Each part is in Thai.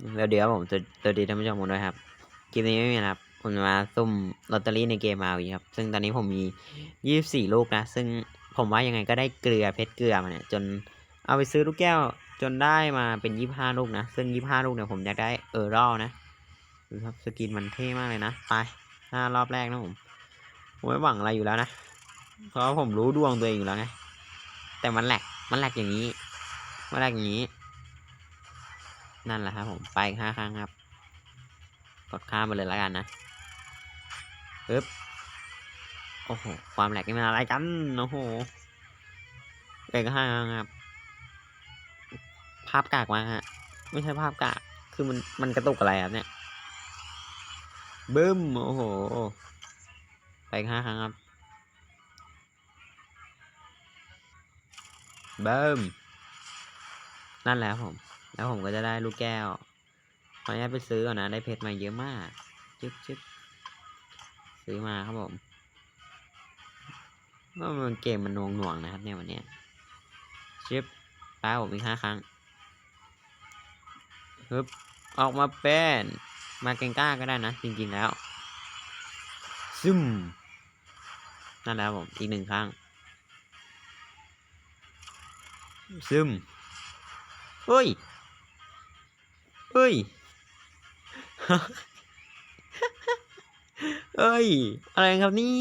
เดี๋ยวเดี๋ยวผมจะสวัสดีท่านผู้ชมกันด้วยครับคลิปนี้ไม่มีนะครับ ผมจะมาซุ่มลอตเตอรี่ในเกมมาวีครับ ซึ่งตอนนี้ผมมียี่สิบสี่ลูกนะ ซึ่งผมว่ายังไงก็ได้เกลือเพชรเกลือมาเนี่ย จนเอาไปซื้อลูกแก้วจนได้มาเป็นยี่ห้าลูกนะ ซึ่งยี่ห้าลูกเนี่ยผมอยากได้เออร์รัลนะดูครับสกินมันเท่มากเลยนะ ไปห้ารอบแรกนะผมผมไม่หวังอะไรอยู่แล้วนะ เพราะผมรู้ดวงตัวเองอยู่แล้วไง แต่มันแหลก มันแหลกอย่างนี้ มันแหลกอย่างนี้ นั่นแหละครับผมไปอีกห้าครั้งครับ กดข้ามไปเลยแล้วกันนะปึ๊บโอ้โหความแหลกนี่มันอะไรกันโอ้โหเอกห้าครั้งครับภาพกากมาฮะไม่ใช่ภาพกากคือมันมันกระตุกอะไรครับเนี่ยบึ้มโอ้โห ไปอีกห้าครั้งครับเบิ้มนั่นแหละครับผม แล้วผมก็จะได้ลูกแก้วขออนุญาตไปซื้อก่อนนะ ได้เพชรมาเยอะมากจึ๊บจึ๊บซื้อมาครับผมว่ามันเกมมันหน่วงหน่วงๆนะครับเนี่ยวันนี้ยจึ๊บป้าผมอีกห้าครั้งฮึบออกมาเป็นมาเกงก้าก็ได้นะ จริงๆแล้ว ซึมนั่นแหละครับผมอีกหนึ่งครั้ง ซึมเฮ้ย เฮ้ย เอ้ย อะไรครับเนี่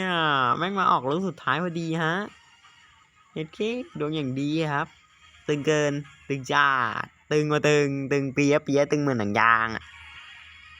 ยแม่งมาออกลูกสุดท้ายพอดีฮะเฮ็ดเคดวงอย่างดีครับ ตึงเกิน ตึงจ้าตึงมาตึง ตึงเปียะเปียะตึงเหมือนหนังยางอะ